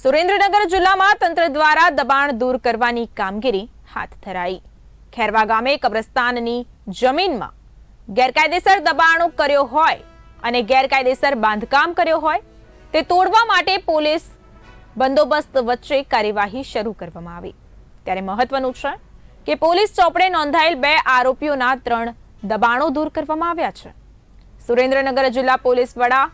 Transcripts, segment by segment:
સુરેન્દ્રનગર જિલ્લામાં તંત્ર દ્વારા દબાણ દૂર કરવાની કામગીરી હાથ ધરાઈ. ખેરવા ગામે કબ્રસ્તાનની જમીનમાં ગેરકાયદેસર દબાણો કર્યો હોય અને ગેરકાયદેસર બાંધકામ કર્યો હોય, તે તોડવા માટે પોલીસ બંદોબસ્ત વચ્ચે કાર્યવાહી શરૂ કરવામાં આવી. ત્યારે મહત્વનું છે કે પોલીસ ચોપડે નોંધાયેલ બે આરોપીઓના ત્રણ દબાણો દૂર કરવામાં આવ્યા છે. સુરેન્દ્રનગર જિલ્લા પોલીસ વડા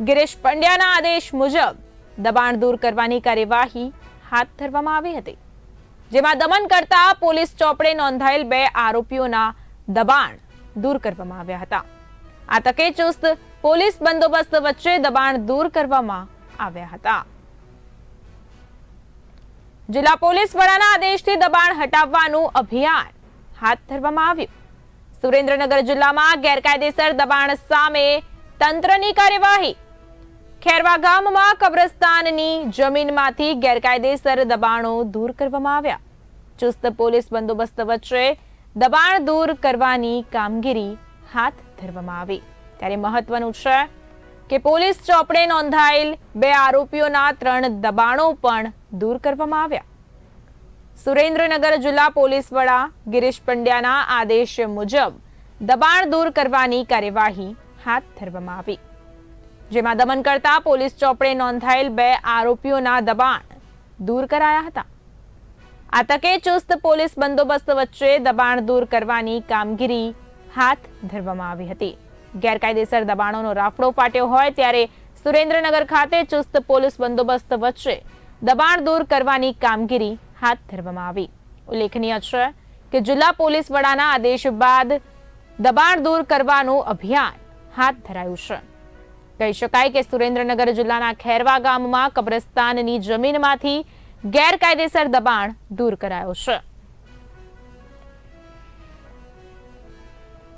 ગિરીશ પંડ્યાના આદેશ મુજબ દબાણ દૂર કરવાની કાર્યવાહી હાથ ધરવામાં આવી હતી, જેમાં દમન કરતા પોલીસ ચોપડે નોંધાયેલ બે આરોપીઓના દબાણ દૂર કરવામાં આવ્યા હતા. આ તકે ચુસ્ત પોલીસ બંદોબસ્ત વચ્ચે દબાણ દૂર કરવામાં આવ્યા હતા. જિલ્લા પોલીસ વડાના આદેશથી દબાણ હટાવવાનું અભિયાન હાથ ધરવામાં આવ્યું. સુરેન્દ્રનગર જિલ્લામાં ગેરકાયદેસર દબાણ સામે તંત્રની કાર્યવાહી ખેરવા ગામમાં કબ્રસ્તાનની જમીનમાંથી ગેરકાયદેસર દબાણો દૂર કરવામાં આવ્યા. ચુસ્ત પોલીસ બંદોબસ્ત વચ્ચે દબાણ દૂર કરવાની કામગીરી હાથ ધરવામાં આવી. ત્યારે મહત્વનું છે કે પોલીસ ચોપડે નોંધાયેલ બે આરોપીઓના ત્રણ દબાણો પણ દૂર કરવામાં આવ્યા. સુરેન્દ્રનગર જિલ્લા પોલીસ વડા ગિરીશ પંડ્યાના આદેશ મુજબ દબાણ દૂર કરવાની કાર્યવાહી હાથ ધરવામાં આવી. જેમાં દમન કરતા પોલીસ ચોપડે નોંધાયેલ બે આરોપીઓના દબાણ દૂર કરાયા હતા. આ તકે ચુસ્ત પોલીસ બંદોબસ્ત વચ્ચે દબાણ દૂર કરવાની કામગીરી હાથ ધરવામાં આવી હતી. ગેરકાયદેસર દબાણોનો રાફડો ફાટ્યો હોય ત્યારે સુરેન્દ્રનગર ખાતે ચુસ્ત પોલીસ બંદોબસ્ત વચ્ચે દબાણ દૂર કરવાની કામગીરી હાથ ધરવામાં આવી. ઉલ્લેખનીય છે કે જિલ્લા પોલીસ વડાના આદેશ બાદ દબાણ દૂર કરવાનું અભિયાન હાથ ધરાયું છે. કહી શકાય કે સુરેન્દ્રનગર જિલ્લાના ખેરવા ગામમાં કબ્રસ્તાનની જમીનમાંથી ગેરકાયદેસર દબાણ દૂર કરાયો છે.